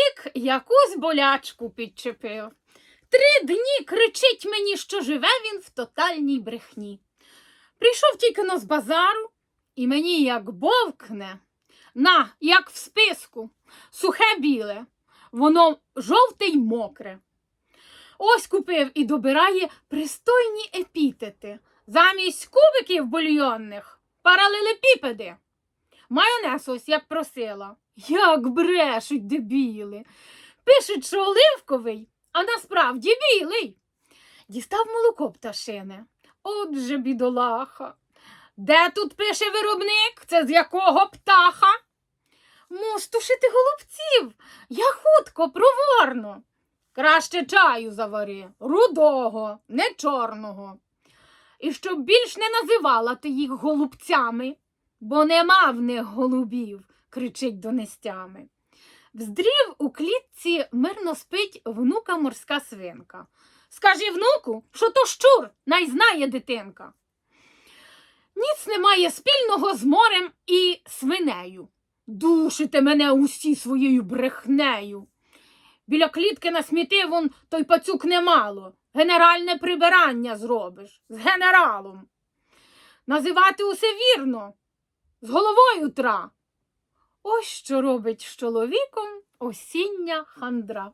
чоловік якусь болячку підчепив. Три дні кричить мені, що живе він в тотальній брехні. Прийшов тільки но з базару, і мені як бовкне. На, як в списку, сухе біле, воно жовте й мокре. Ось купив і добирає пристойні епітети. Замість кубиків бульйонних паралелепіпеди. Майонез ось як просила. Як брешуть дебіли. Пишуть, що оливковий, а насправді білий. Дістав молоко пташине. Отже, бідолаха. Де тут пише виробник? Це з якого птаха? Муж тушити голубців. Я хутко, проворно. Краще чаю завари, рудого, не чорного. І щоб більш не називала ти їх голубцями, бо нема в них голубів, кричить донестями. Вздрів у клітці мирно спить внука морська свинка. Скажи внуку, що то щур, най знає дитинка. Ніц немає спільного з морем і свинею. Душите мене усі своєю брехнею. Біля клітки насмітив он той пацюк немало. Генеральне прибирання зробиш з генералом. Називати усе вірно, з головою тра. Ось що робить з чоловіком осіння хандра.